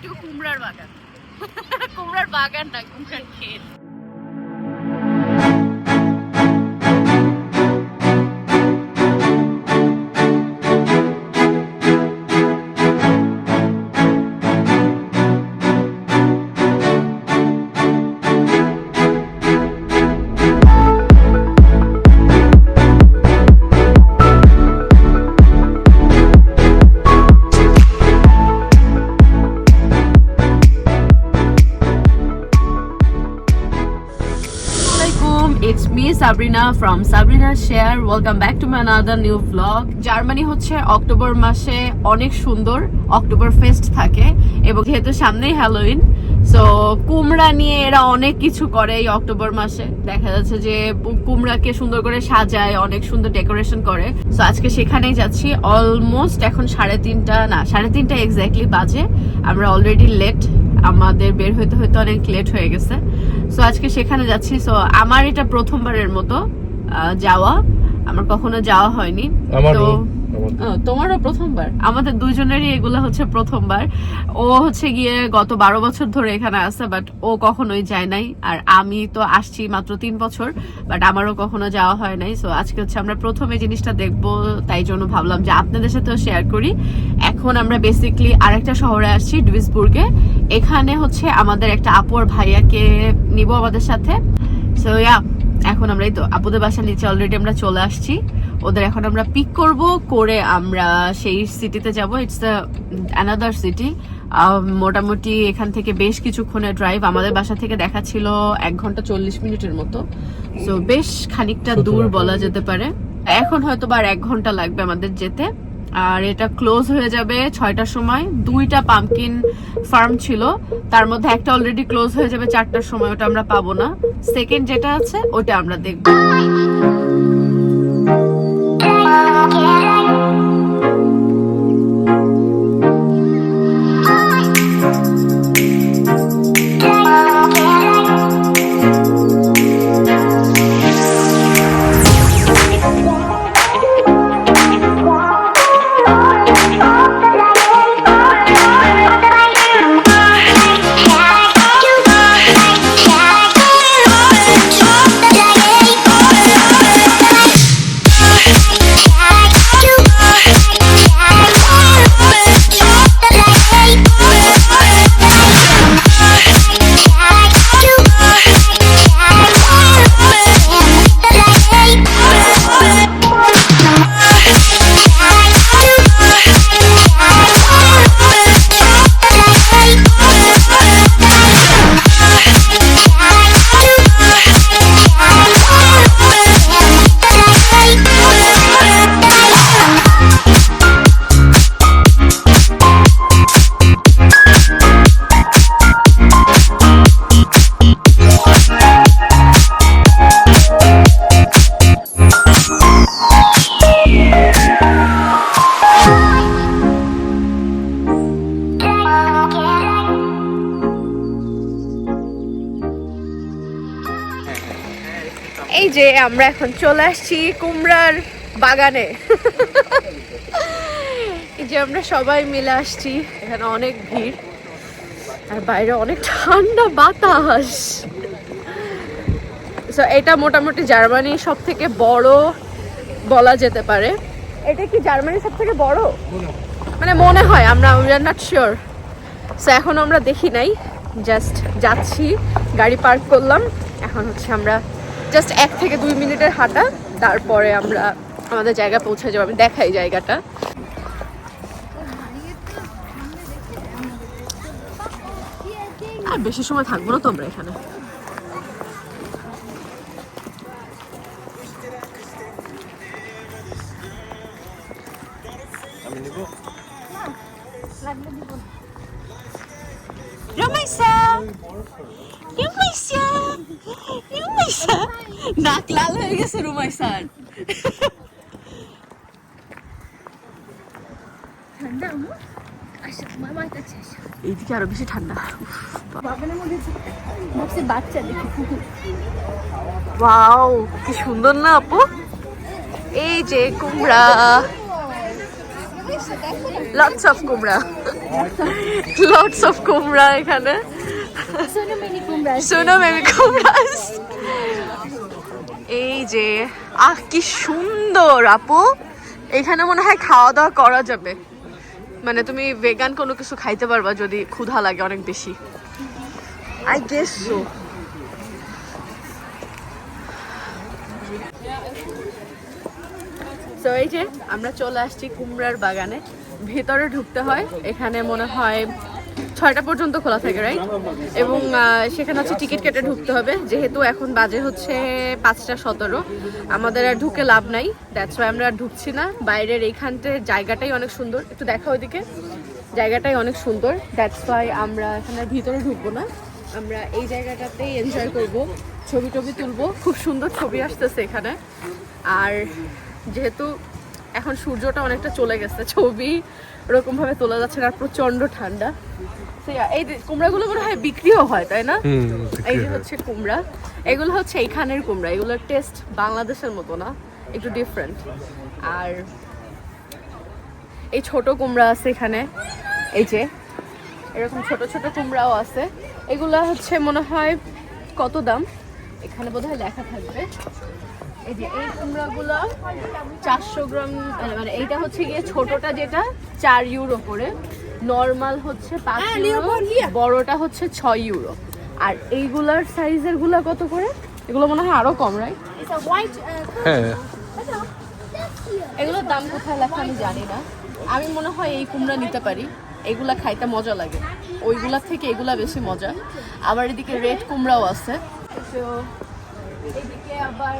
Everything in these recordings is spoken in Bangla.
কুমড়ার বাগান। কুমড়ার বাগান না কুমড়ার ক্ষেত। Sabrina from Sabrina share welcome back to my another new vlog Germany হচ্ছে অক্টোবর মাসে অনেক সুন্দর অক্টোবর ফেস্ট থাকে এবং যেহেতু সামনেই হ্যালোইন সো কুমড়া নিয়ে এরা অনেক কিছু করে এই অক্টোবর মাসে। দেখা যাচ্ছে যে কুমড়াকে সুন্দর করে সাজায়, অনেক সুন্দর ডেকোরেশন করে। সো আজকে সেখানেই যাচ্ছি। অলমোস্ট এখন সাড়ে তিনটা, না, সাড়ে তিনটা এক্স্যাক্টলি বাজে। আমরা অলরেডি লেট আমাদের বের হইতে হইতে অনেক লেট হয়ে গেছে। সো আজকে সেখানে যাচ্ছি। সো আমার এটা প্রথমবারের মতো আহ, যাওয়া। আমার কখনো যাওয়া হয়নি। তো তোমারও প্রথমবার? আমাদের দুইজনেরই এগুলো হচ্ছে প্রথমবার। ও হচ্ছে গিয়ে গত বারো বছর ধরে এখানে আছে বাট ও কখনোই যায় নাই। আর আমি তো আসছি মাত্র তিন বছর বাট আমারও কখনো যাওয়া হয় নাই। সো আজকে হচ্ছে আমরা প্রথমে জিনিসটা দেখব, তাই জন্য ভাবলাম যে আপনাদের সাথেও শেয়ার করি। এখন আমরা বেসিকলি আরেকটা শহরে আসছি ডুইসবুর্গে এখানে হচ্ছে আমাদের একটা আপুর ভাইয়াকে নিব আমাদের সাথে। সো ইয়া এখন আমরা এই তো, আপুদের বাসার নিচে অলরেডি আমরা চলে আসছি। ওদের এখন আমরা পিক করব করে আমরা সেই সিটিতে যাব। ইটস দ্য অ্যানাদার সিটি মোটামুটি এখান থেকে বেশ কিছুক্ষণের ড্রাইভ আমাদের বাসা থেকে দেখা ছিল এক ঘণ্টা চল্লিশ মিনিটের মতো। সো বেশ খানিকটা দূর বলা যেতে পারে। এখন হয়তো বা এক ঘণ্টা লাগবে আমাদের যেতে। আর এটা ক্লোজ হয়ে যাবে ছয়টার সময়। দুইটা পামকিন ফার্ম ছিল। তার মধ্যে একটা অলরেডি ক্লোজ হয়ে যাবে চারটার সময় ওটা আমরা পাবো না। সেকেন্ড যেটা আছে ওটা আমরা দেখব। Okay. চলে আসছি কুমড়ার বাগানে। এই যে আমরা সবাই মিলে আসছি এখানে অনেক ভিড় আর বাইরে অনেক ঠান্ডা বাতাস। So, এটা মোটামুটি জার্মানির সব থেকে বড় বলা যেতে পারে। এটা কি জার্মানির সব থেকে বড়? মানে মনে হয় আমরা আর নট শিওর সো এখন আমরা দেখি নাই জাস্ট যাচ্ছি গাড়ি পার্ক করলাম এখন হচ্ছে আমরা জাস্ট এক থেকে দুই মিনিটের হাঁটা, তারপরে আমরা আমাদের জায়গা পৌঁছে যাব, আমি দেখাই জায়গাটা। আর বেশি সময় থাকব না তোমরা এখানে। লাল হয়ে গেছে ঠান্ডা আমার আসো মামার এইদিকে আরও বেশি ঠান্ডা। বাচ্চা ওয়াও কি সুন্দর না আপু? এই যে কুমড়া। লটস অফ কুমড়া। লটস অফ কুমড়া এখানে। সোনো মিনি কুমড়া এই যে, আহ, কি সুন্দর, আপু। এখানে মনে হয় খাওয়া দাওয়া করা যাবে। মানে তুমি ভেগান কোনো কিছু খাইতে পারবা যদি ক্ষুধা লাগে অনেক বেশি। আই গেস সো এই যে আমরা চলে আসছি কুমড়ার বাগানে। ভেতরে ঢুকতে হয়। এখানে মনে হয় ছয়টা পর্যন্ত খোলা থাকে রাইট এবং সেখানে হচ্ছে টিকিট কেটে ঢুকতে হবে। যেহেতু এখন বাজে হচ্ছে পাঁচটা সতেরো, আমাদের আর ঢুকে লাভ নাই। দ্যাটস ওয়াই আমরা আর ঢুকছি না। বাইরের এইখানটার জায়গাটাই অনেক সুন্দর। একটু দেখা ওইদিকে। জায়গাটাই অনেক সুন্দর। দ্যাটস ওয়াই আমরা এখানে ভিতরে ঢুকবো না। আমরা এই জায়গাটাতেই এনজয় করব। ছবি টবি তুলবো। খুব সুন্দর ছবি আসতেছে এখানে। আর যেহেতু এখন সূর্যটা অনেকটা চলে গেছে ছবি ওরকম ভাবে তোলা যাচ্ছে না আর প্রচণ্ড ঠান্ডা। এই কুমড়াগুলো মনে হয় বিক্রিও হয় তাই না? এই যে হচ্ছে কুমড়া। এগুলো হচ্ছে এইখানের কুমড়া এগুলোর টেস্ট বাংলাদেশের মতো না একটু ডিফারেন্ট আর এই ছোট কুমড়া আছে এখানে এই যে এরকম ছোট ছোট কুমড়াও আছে। এগুলা হচ্ছে মনে হয় কত দাম? এখানে বোধহয় লেখা থাকবে। এই যে এই কুমড়াগুলো চারশো গ্রাম মানে এইটা হচ্ছে গিয়ে ছোটটা যেটা চার ইউরো করে। নর্মাল হচ্ছে পাঁচ ইউরো বড়টা হচ্ছে ছয় ইউরো আর এইগুলার সাইজেরগুলা কত করে? এগুলো মনে হয় আরও কম রাই It's a uh, হ্যাঁ। এগুলোর দাম কোথায় লেখা আমি জানি না। আমি মনে হয় এই কুমড়া নিতে পারি। এগুলা খাইতে মজা লাগে। ওইগুলা থেকে এগুলা বেশি মজা। আবার এদিকে রেড কুমড়াও আছে। তো এদিকে আবার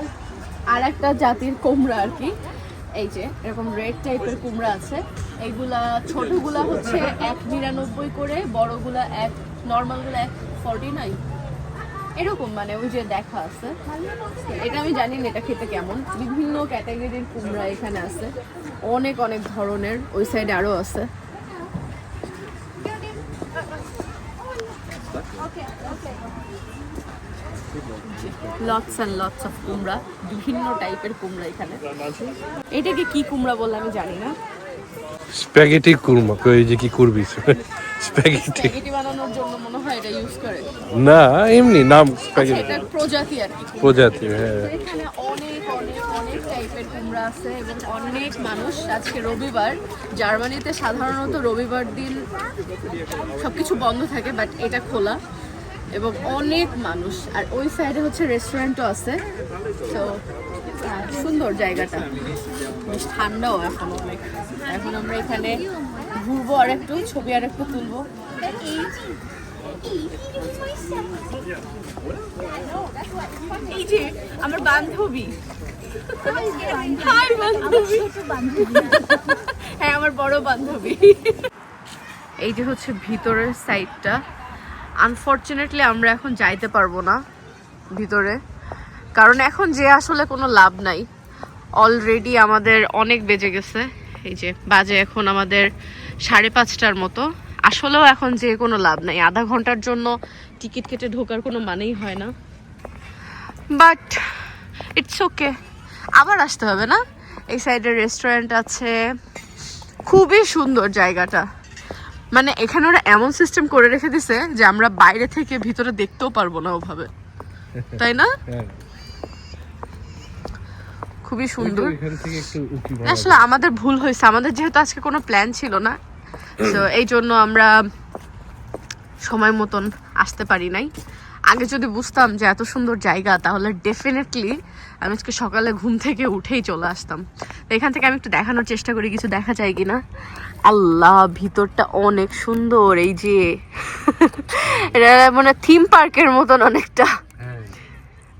আর একটা জাতির কুমড়া আর কি। এই যে, এরকম রেড টাইপের কুমড়া আছে। এইগুলা, ছোটগুলা হচ্ছে এক নিরানব্বই করে, বড়গুলা এক নর্মালগুলা এক ফর্টি নাইন এরকম মানে ওই যে দেখা আছে। এটা আমি জানি না এটা খেতে কেমন। বিভিন্ন ক্যাটাগরির কুমড়া এখানে আছে। অনেক অনেক ধরনের ওই সাইডে আরও আছে। লটস অ্যান্ড লটস অফ কুমড়া বিভিন্ন টাইপের কুমড়া এখানে। এটাকে কি কুমড়া বললে আমি জানি না। স্প্যাগেটি কুরমা কই যে কি করবি? স্প্যাগেটি বানানোর জন্য মনে হয় এটা ইউজ করে। না এমনি নাম আচ্ছা, স্প্যাগেটি এটার প্রজাতি আর কি প্রজাতি হ্যাঁ। এখানে অনেক অনেক অনেক টাইপের কুমড়া আছে এবং অনেক মানুষ আজকে রবিবার জার্মানিতে সাধারণত রবিবার দিন সবকিছু বন্ধ থাকে বাট এটা খোলা। এবং অনেক মানুষ। আর ওই সাইডে হচ্ছে রেস্টুরেন্টও আছে। তো সুন্দর জায়গাটা। বেশ ঠান্ডাও এখন অনেক। এখন আমরা এখানে ঘুরবো আর একটু, ছবি আর একটু তুলবো। এই যে, আমার বান্ধবী। হ্যাঁ আমার বড় বান্ধবী। এই যে হচ্ছে ভিতরের সাইডটা আনফর্চুনেটলি আমরা এখন যাইতে পারব না ভিতরে। কারণ এখন যে আসলে কোনো লাভ নাই। অলরেডি আমাদের অনেক বেজে গেছে। এই যে বাজে এখন আমাদের সাড়ে পাঁচটার মতো। আসলেও এখন যে কোনো লাভ নাই। আধা ঘণ্টার জন্য টিকিট কেটে ঢোকার কোনো মানেই হয় না। বাট ইটস ওকে আবার আসতে হবে না? এই সাইডে রেস্টুরেন্ট আছে। খুবই সুন্দর জায়গাটা। মানে এখানে ওরা এমন সিস্টেম করে রেখে দিছে যে আমরা বাইরে থেকে ভিতরে দেখতেও পারব না ওভাবে। তাই না? হ্যাঁ। খুবই সুন্দর। আসলে আমাদের ভুল হয়েছে। আমাদের যেহেতু আজকে কোনো প্ল্যান ছিল না তো এই জন্য আমরা সময় মতন আসতে পারি নাই। আগে যদি বুঝতাম যে এত সুন্দর জায়গা তাহলে ডেফিনেটলি আমি আজকে সকালে ঘুম থেকে উঠেই চলে আসতাম। তো এখান থেকে আমি একটু দেখানোর চেষ্টা করি কিছু দেখা যায় কিনা। আল্লাহ ভিতরটা অনেক সুন্দর এই যে। এটা মানে থিম পার্কের মতন অনেকটা। হ্যাঁ।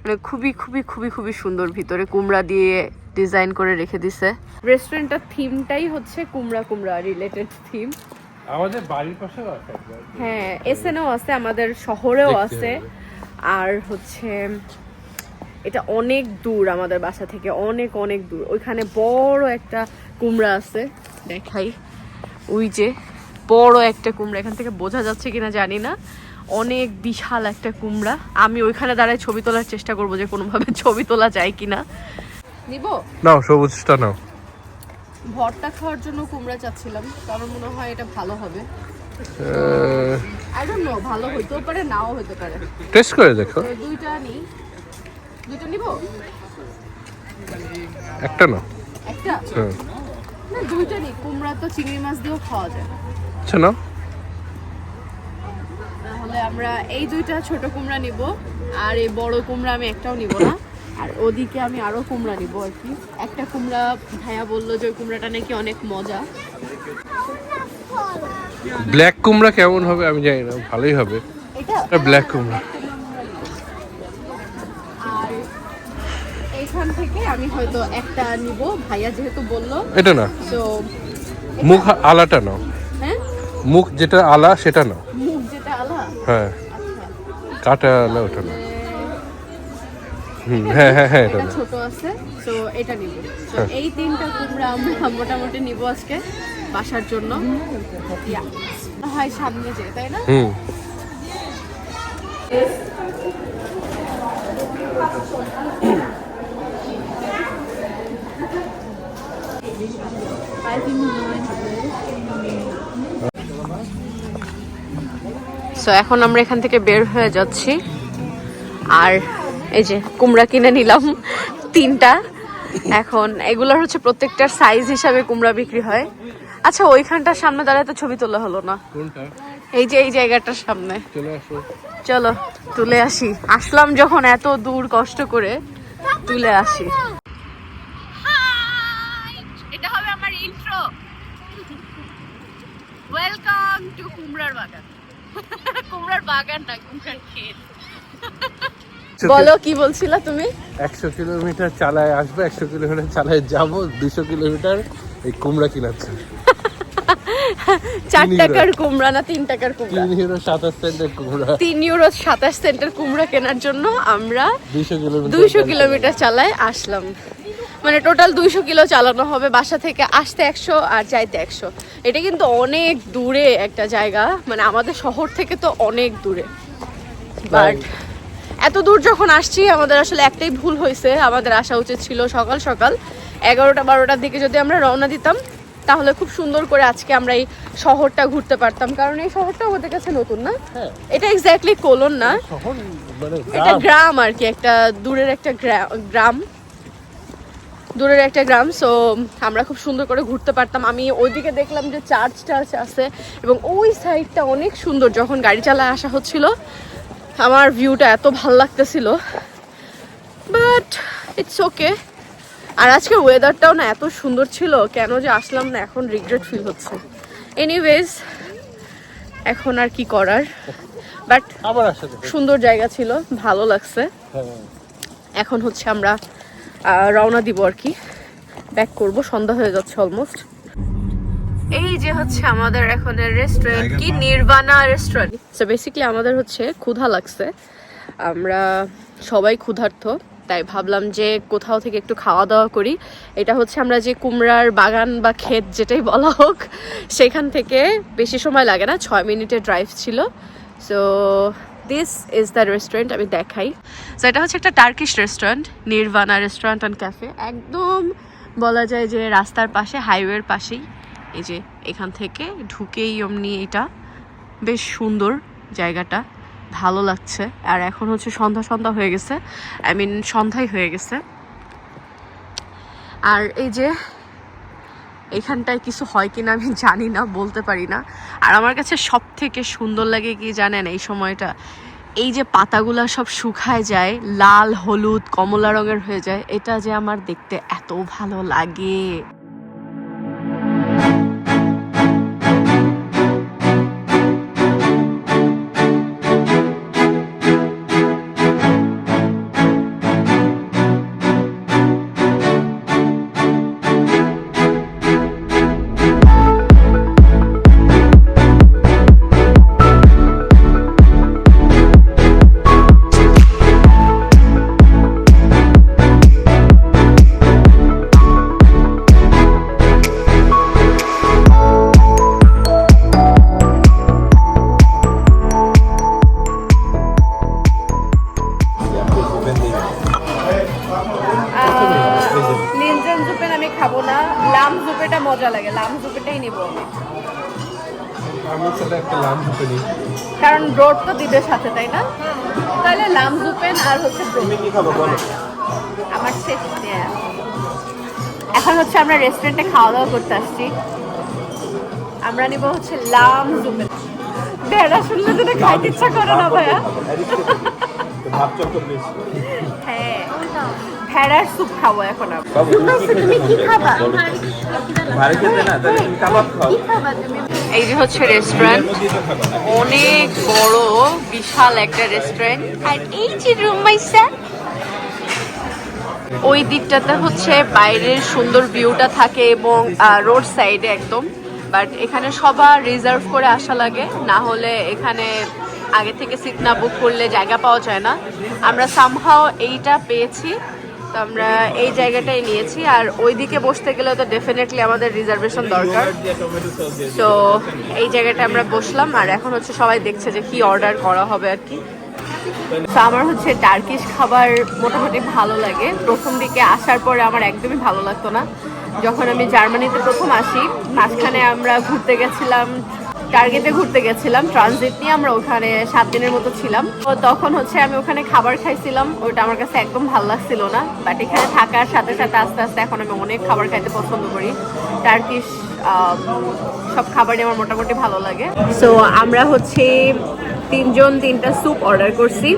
মানে খুবই খুবই খুবই খুবই সুন্দর ভিতরে। কুমড়া দিয়ে ডিজাইন করে রেখে দিছে। রেস্টুরেন্টটার থিমটাই হচ্ছে কুমড়া কুমড়া রিলেটেড থিম আমাদের বাড়ির পাশেও আছে হ্যাঁ এসএনও আছে আমাদের শহরেও আছে। আর হচ্ছে এটা অনেক দূর আমাদের বাসা থেকে অনেক অনেক দূর। ওইখানে বড় একটা কুমড়া আছে দেখাই। ওই যে বড় একটা কুমড়া এখান থেকে বোঝা যাচ্ছে কিনা জানি না। অনেক বিশাল একটা কুমড়া। আমি ওইখানে দাঁড়ায় ছবি তোলার চেষ্টা করব যে কোনোভাবে ছবি তোলা যায় কিনা। নিব? নাও সবুজটা নাও। ভর্তা খাওয়ার জন্য কুমড়া চাচ্ছিলাম কারণ মনে হয় এটা ভালো হবে। আই ডোন্ট নো ভালো হইতেও পারে নাও হইতে পারে। টেস্ট করে দেখো। দুইটা নিই। দুইটা নিব? একটা না। একটা? হ্যাঁ। না দুইটা নিই কুমড়া তো চিংড়ি মাছ দিয়েও খাওয়া যায়। আচ্ছা না তাহলে আমরা এই দুইটা ছোট কুমড়া নিব আর এই বড় কুমড়া আমি একটাও নিব না। আর ওদিকে আমি আরও কুমড়া নিব আর কি। একটা কুমড়া ভাইয়া বলল যে ওই কুমড়াটা নাকি অনেক মজা। ব্ল্যাক কুমড়া কেমন হবে আমি জানি না ভালোই হবে। এটা ব্ল্যাক কুমড়া। এইখান থেকে আমি হয়তো একটা নিব। ভাইয়া যেহেতু বলল এটা না। তো মুখ আলাটা নাও। হ্যাঁ? মুখ যেটা আলা সেটা নাও। মুখ যেটা আলা? হ্যাঁ। আচ্ছা। কাটা আলা ওটা না হুম হ্যাঁ হ্যাঁ হ্যাঁ এটা ছোট আছে তো এটা নিব। তো হ্যাঁ। এই তিনটা কুমড়া আমরা মোটামুটি নিব আজকে বাসার জন্য. হয় সামনে যে তাই না? হুম। সো এখন আমরা এখান থেকে বের হয়ে যাচ্ছি। আর এই যে কুমড়া কিনে নিলাম তিনটা। এখন এগুলোর হচ্ছে প্রত্যেকটার সাইজ হিসাবে কুমড়া বিক্রি হয়। আচ্ছা ওইখানটার সামনে দাঁড়ায় তো ছবি তোলা হলো না। এই যে এই জায়গাটার সামনে। চলো তুলে আসি। আসলাম যখন এত দূর কষ্ট করে তুলে আসি এটা হবে আমার ইন্ট্রো ওয়েলকাম টু কুমড়ার বাগান কুমড়ার বাগান না কুমড়ার ক্ষেত বলো কি বলছিলা তুমি? একশো কিলোমিটার চালায় আসবে একশো কিলোমিটার চালায় যাব দুশো কিলোমিটার এই কুমড়া কিনাচ্ছে। চার টাকার কুমড়া না তিন টাকার কুমড়া? তিন হিরো সাতাশ সেন্টের কুমড়া। তিন ইউরো সাতাশ সেন্টের কুমড়া কেনার জন্য আমরা দুইশো কিলোমিটার চালায় আসলাম। মানে টোটাল দুইশো কিলো চালানো হবে বাসা থেকে আসতে একশো আর যাইতে একশো। এটা কিন্তু অনেক দূরে একটা জায়গা মানে আমাদের শহর থেকে তো অনেক দূরে। বাট এত দূর যখন আসছি আমাদের আসলে একটাই ভুল হয়েছে। আমাদের আসা উচিত ছিল সকাল সকাল। এগারোটা বারোটার দিকে যদি আমরা রওনা দিতাম তাহলে খুব সুন্দর করে আজকে আমরা এই শহরটা ঘুরতে পারতাম। কারণ এই শহরটা আমাদের কাছে নতুন না। হ্যাঁ। এটা এক্স্যাক্টলি কোলন না। মানে এটা গ্রাম। আর কি একটা দূরের একটা গ্রা- গ্রাম। দূরের একটা গ্রাম সো আমরা খুব সুন্দর করে ঘুরতে পারতাম। আমি ওইদিকে দেখলাম যে চার্চ টার্চ আছে এবং ওই সাইডটা অনেক সুন্দর যখন গাড়ি চালায় আসা হচ্ছিল। আমার ভিউটা এত ভালো লাগতেছিল। বাট ইটস ওকে আর আজকে ওয়েদারটাও না এত সুন্দর ছিল কেন যে আসলাম না এখন রিগ্রেট ফিল হচ্ছে। এনিওয়েজ এখন আর কি করার। বাট সুন্দর জায়গা ছিল ভালো লাগছে। হ্যাঁ। এখন হচ্ছে আমরা রওনা দিব আর কি। ব্যাক করব সন্ধ্যা হয়ে যাচ্ছে অলমোস্ট এই যে হচ্ছে আমাদের এখন রেস্টুরেন্ট কি নির্বাণা রেস্টুরেন্ট সো বেসিক্যালি আমাদের হচ্ছে ক্ষুধা লাগছে। আমরা সবাই ক্ষুধার্ত তাই ভাবলাম যে কোথাও থেকে একটু খাওয়া দাওয়া করি। এটা হচ্ছে আমরা যে কুমড়ার বাগান বা ক্ষেত যেটাই বলা হোক সেখান থেকে বেশি সময় লাগে না ছয় মিনিটের ড্রাইভ ছিল। So this is the restaurant আমি দেখাই। সো এটা হচ্ছে একটা Turkish restaurant Nirvana restaurant and cafe একদম বলা যায় যে রাস্তার পাশে হাইওয়ের পাশেই। এই যে এখান থেকে ঢুকেই অমনি এটা। বেশ সুন্দর জায়গাটা, ভালো লাগছে। আর এখন হচ্ছে সন্ধ্যা সন্ধ্যা হয়ে গেছে। আই মিন সন্ধ্যাই হয়ে গেছে। আর এই যে এখানটায় কিছু হয় কিনা আমি জানি না, বলতে পারি না। আর আমার কাছে সব থেকে সুন্দর লাগে কি জানেন এই সময়টা? এই যে পাতাগুলা সব শুকায় যায়, লাল, হলুদ, কমলা রঙের হয়ে যায়, এটা যে আমার দেখতে এত ভালো লাগে। রেস্টুরেন্টে খাওয়া দাওয়া করতে আসছি। আমরা নিব হচ্ছে লাম জুপেন ভেড়া শুনলে যেটা খাইতে ইচ্ছা করে না ভাইয়া। হ্যাঁ ভেড়ার স্যুপ খাব এখন তুমি কি খাবা? এই যে হচ্ছে রেস্টুরেন্ট অনেক বড় বিশাল একটা রেস্টুরেন্ট আর এই যে রুম মাইসা ওই দিকটাতে হচ্ছে বাইরের সুন্দর ভিউটা থাকে এবং রোড সাইডে একদম। বাট এখানে সবার রিজার্ভ করে আসা লাগে। না হলে এখানে আগে থেকে সিট না বুক করলে জায়গা পাওয়া যায় না। আমরা সামহাও এইটা পেয়েছি। তো আমরা এই জায়গাটাই নিয়েছি। আর ওই দিকে বসতে গেলে তো ডেফিনেটলি আমাদের রিজার্ভেশন দরকার। তো এই জায়গাটা আমরা বসলাম। আর এখন হচ্ছে সবাই দেখছে যে কি অর্ডার করা হবে আর কি। তো আমার হচ্ছে টার্কিশ খাবার মোটামুটি ভালো লাগে। প্রথম দিকে আসার পরে আমার একদমই ভালো লাগতো না। যখন আমি জার্মানিতে প্রথম আসি, মাঝখানে আমরা ঘুরতে গেছিলাম, টার্গেটে ঘুরতে গেছিলাম, ট্রানজিট নিয়ে আমরা ওখানে সাত দিনের মতো ছিলাম। তো তখন হচ্ছে আমি ওখানে খাবার খাইছিলাম ওইটা আমার কাছে একদম ভালো লাগছিল না। বাট এখানে থাকার সাথে সাথে আস্তে আস্তে এখন আমি অনেক খাবার খাইতে পছন্দ করি। টার্কিশ সব খাবারই আমার মোটামুটি ভালো লাগে। সো আমরা হচ্ছে তিনজন তিনটা স্যুপ অর্ডার করছি।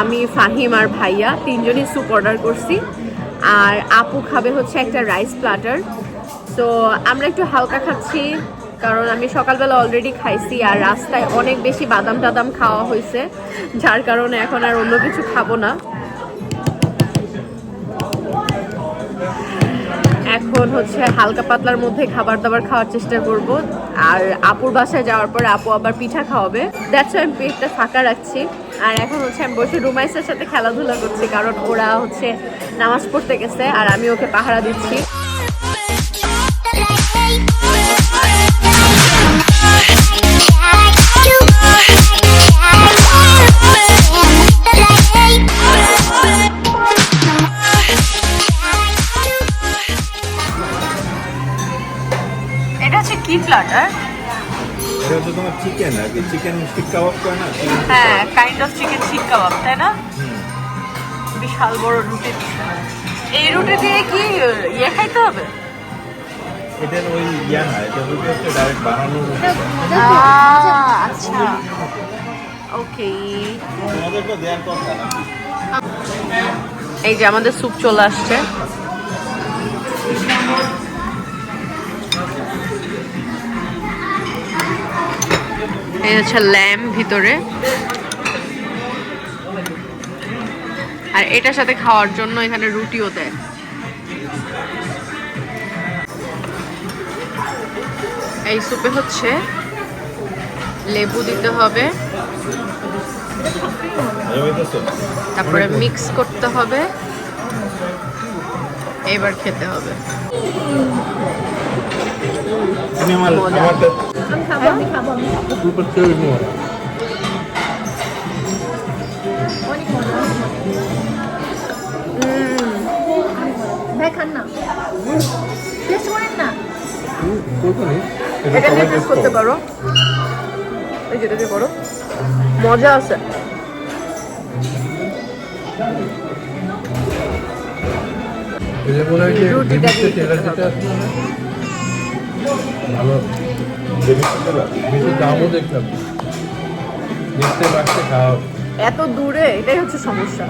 আমি ফাহিম আর ভাইয়া তিনজনই স্যুপ অর্ডার করছি। আর আপু খাবে হচ্ছে একটা রাইস প্লাটার তো আমরা একটু হালকা খাচ্ছি, কারণ আমি সকালবেলা অলরেডি খাইছি আর রাস্তায় অনেক বেশি বাদাম টাদাম খাওয়া হয়েছে, যার কারণে এখন আর অন্য কিছু খাব না। এখন হচ্ছে হালকা পাতলার মধ্যে খাবার দাবার খাওয়ার চেষ্টা করব। আর আপুর বাসায় যাওয়ার পর আপু আবার পিঠা খাওয়াবে। দ্যাটস আমি পেটটা ফাঁকা রাখছি। আর এখন হচ্ছে আমি বসে রুমাইসের সাথে খেলাধুলা করছি, কারণ ওরা হচ্ছে নামাজ পড়তে গেছে আর আমি ওকে পাহারা দিচ্ছি। এটা তোমার চিকেন আর কি চিকেন স্টিক কাবাব করে না? হ্যাঁ কাইন্ড অফ চিকেন শিক কাবাব তাই না? বিশাল বড় রুটি। এই রুটি দিয়ে কি ইয়ে খাইতে হবে? এটার ওই ইয়া না এটা রুটি হচ্ছে ডাইরেক্ট বানানো আচ্ছা। ওকে তোমাদের তো দেওয়ার কথা না। এই যে আমাদের স্যুপ চলে আসছে। এই হচ্ছে ল্যাম ভিতরে। আর এটার সাথে খাওয়ার জন্য এখানে রুটিও দেয়। এই স্যুপে হচ্ছে লেবু দিতে হবে। তারপরে মিক্স করতে হবে। এবার খেতে হবে। আমার মজা। আমারটা আমি খাব আমি খাব আমি খাব। super curious more. অনেক মজা ভাই খান না। টেস্ট করেন না। এটা দিয়ে টেস্ট করতে পারো। এই যেটা দিয়ে করো। মজা আছে। রুটিটা দিয়ে ভালো। বেশি দামও দেখলাম। দেখতে পাচ্ছে খাওয়া। এত দূরে এটাই হচ্ছে সমস্যা।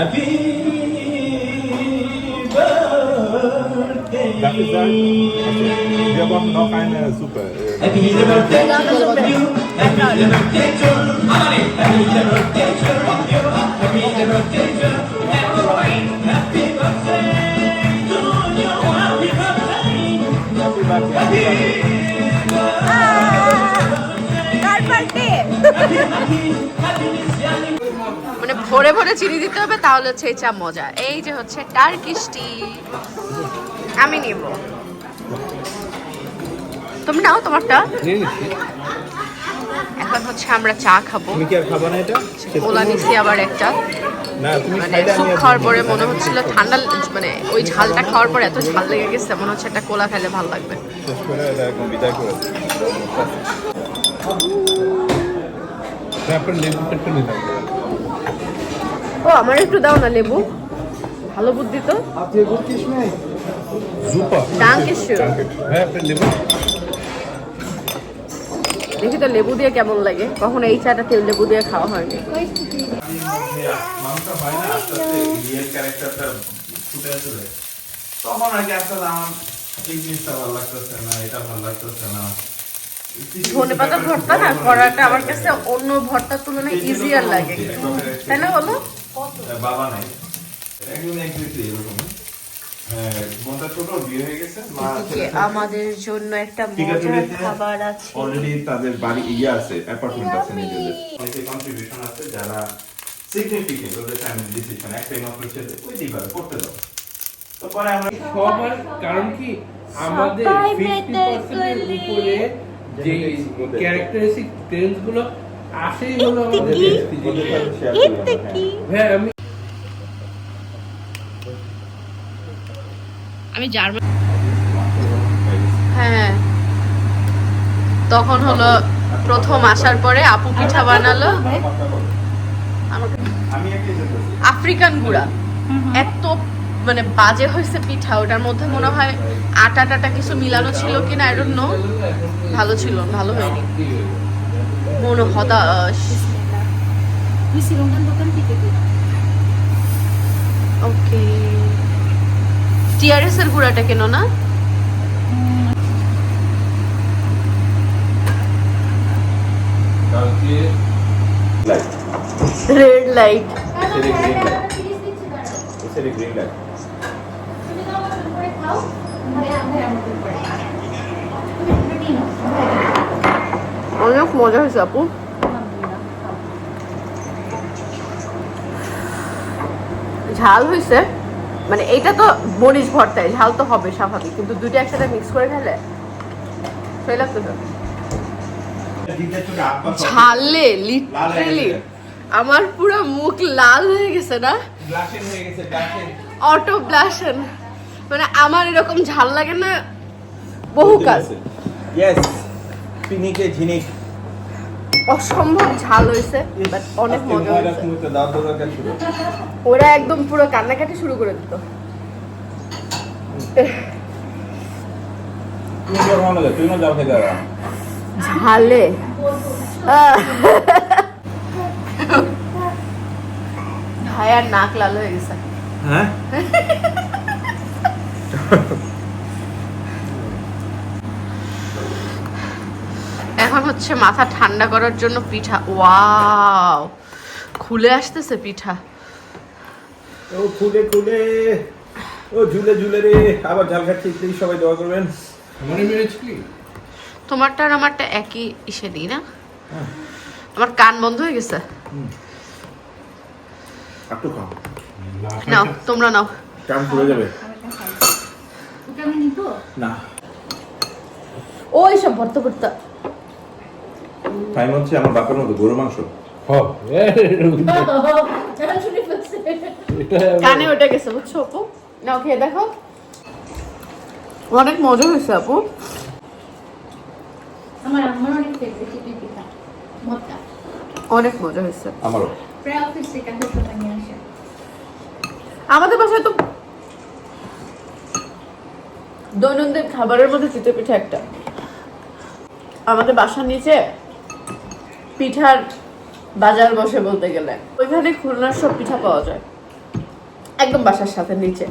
আমি birthday to everyone. Happy birthday to you. Happy birthday. মানে ভরে ভরে চিনি দিতে হবে তাহলে হচ্ছে এই চা মজা এই যে হচ্ছে টার্কিশ টি আমি নিব। তুমি নাও তোমারটা। এখন হচ্ছে আমরা চা খাব। তুমি কি আর খাবা না এটা? কোলা নিছি আবার একটা। মানে স্যুপ খাওয়ার পরে মনে হচ্ছিল ঠান্ডা মানে ওই ঝালটা খাওয়ার পরে এত ঝাল লেগে গেছে মনে হচ্ছে একটা কোলা ভালো লাগবে। ও আমার একটু দাও না লেবু। ভালো বুদ্ধি তো। হ্যাঁ আপনার লেবু দেখি তো লেবু দিয়ে কেমন লাগে? কখনো এই চাটা তেল লেবু দিয়ে খাওয়া হয়নি। হয় তখন আর কি আস্তে আস্তে আমার এই জিনিসটা ভালো লাগতেছে না এটা ভালো লাগতেছে না। ধনে পাতা ভর্তা না করাটা আমার কাছে অন্য ভর্তার তুলনায় ইজিয়ার লাগে। তাই না বলো? বাবা নাই। একদিকে এরকম। আমাদের জন্য একটা মজার খাবার আছে। অলরেডি তাদের বাড়ি ইয়ে আছে অ্যাপার্টমেন্ট আছে নিজেদের অনেকে কন্ট্রিবিউশন আছে যারা সিগনিফিকেন্ট ওদের ফ্যামিলি ডিসিশন একটাই মাত্র ছেলে ওইটাই পারে করতে দাও। তো আমরা সবার কারণ কি আমাদের উপরে যে ক্যারেক্টারিস্টিক ট্রেন্ডসগুলো আসেই হলো আমাদের কি? হ্যাঁ আমি আমি জার্মান হ্যাঁ। তখন হলো প্রথম আসার পরে আপু পিঠা বানালো। আফ্রিকান গুড়া। এত মানে বাজে হয়েছে পিঠা। ওটার মধ্যে মনে হয় আটা টাটা কিছু মিলানো ছিল কিনা আই ডোন্ট নো ভালো ছিল ভালো হয়নি। মনে হতাশ। ওকে টিআরএস এর গুড়াটা কেন না? রেড লাইট অনেক মজা হয়েছে আপু। ঝাল হয়েছে। মানে এটা তো মরিচ ভর্তায়, ঝাল তো হবে স্বাভাবিক, কিন্তু দুটো একসাথে মিক্স করে লাগতো তো। ঝালে লিটারেলি আমার পুরো মুখ লাল হয়ে গেছে না? অটো ব্লাশন। মানে আমার এরকম ঝাল লাগে না বহুকাল। ইয়েস পিনিকে, ঝিনিক। অসম্ভব ঝাল হয়েছে বাট অনেক মজা হয়েছে। ওরা একদম পুরো কান্নাকাটি শুরু করে দিত। ঝালে। ভাইয়ার নাক লাল হয়ে গেছে। হ্যাঁ? এখন হচ্ছে মাথা ঠান্ডা করার জন্য পিঠা। ওয়াও! খুলে আসতেছে পিঠা। ও খুলে খুলে। ও ঝুলে ঝুলে রে। আবার ঝাল খাচ্ছি প্লিজ সবাই দোয়া করবেন। মনে মেরেছিলি তোমারটা আর আমারটা একই ইসে দিই না? আমার কান বন্ধ হয়ে গেছে। একটু খাও। নাও তোমরা নাও। কাম পড়ে যাবে। না। ওই সব ভর্তা ভর্তা। টাইম হচ্ছে আমার বাপের মতো গরু মাংস। হ্যাঁ এখন শুনে ফেলছে কানে ওটা গেছে বুঝছ আপু? নাও খেয়ে দেখো। অনেক মজা হয়েছে আপু। আমার আমার অনেক ফেভারিট পিঠা ভর্তা অনেক মজা হয়েছে। আমারও। প্রায় অফিস থেকে নিয়ে আসে। আমাদের বাসায় তো দৈনন্দিন খাবারের মধ্যে চিতই পিঠা একটা। আমাদের বাসার নিচে পিঠার বাজার বসে বলতে গেলে। ওইখানে খুলনার সব পিঠা পাওয়া যায়। একদম বাসার সাথে নিচে।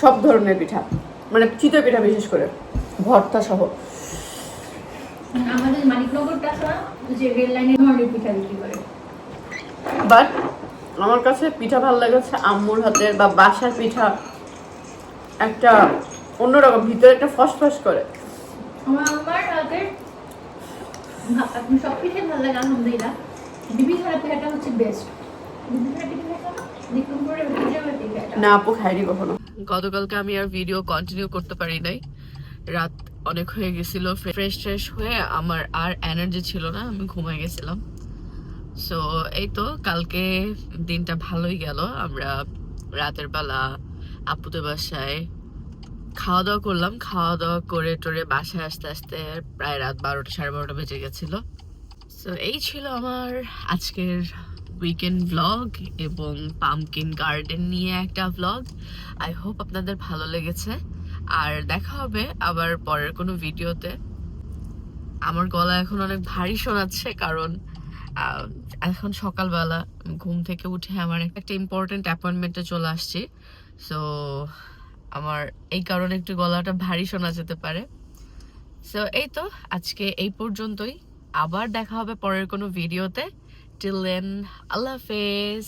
সব ধরনের পিঠা। মানে চিতই পিঠা বিশেষ করে। ভর্তা সহ। আমাদের মানিকনগরটা যে রেল লাইনে ধরনের পিঠা বিক্রি করে। বাট আমার কাছে পিঠা ভালো লাগে হচ্ছে আম্মুর হাতের বা বাসার পিঠা। একটা অন্যরকম ভিতরে একটা ফসফস করে। আমার আগের আপনি সব পিঠে ভালো লাগে আলহামদুলিল্লাহ বিবি ছাড়া পিঠাটা হচ্ছে বেস্ট না, আপু খাইনি কখনো। গতকালকে আমি আর ভিডিও কন্টিনিউ করতে পারি নাই। রাত অনেক হয়ে গেছিল ফ্রেশ ফ্রেশ হয়ে আমার আর এনার্জি ছিল না, আমি ঘুমাই গেছিলাম। সো এই তো, কালকে দিনটা ভালোই গেল। আমরা রাতের বেলা আপুদের বাসায় খাওয়া দাওয়া করলাম। খাওয়া দাওয়া করে টোরে বাসায় আসতে আসতে প্রায় রাত বারোটা, সাড়ে বারোটা বেজে গেছিল। সো এই ছিল আমার আজকের উইকেন্ড ব্লগ এবং পামকিন গার্ডেন নিয়ে একটা ব্লগ আই হোপ আপনাদের ভালো লেগেছে। আর দেখা হবে আবার পরের কোনো ভিডিওতে আমার গলা এখন অনেক ভারী শোনাচ্ছে কারণ এখন সকালবেলা ঘুম থেকে উঠে আমার একটা ইম্পর্টেন্ট অ্যাপয়েন্টমেন্টে চলে আসছি। সো আমার এই কারণে একটু গলাটা ভারী শোনা যেতে পারে। সো এই তো, আজকে এই পর্যন্তই। আবার দেখা হবে পরের কোনো ভিডিওতে। টিল দেন আল্লাহ হাফেজ।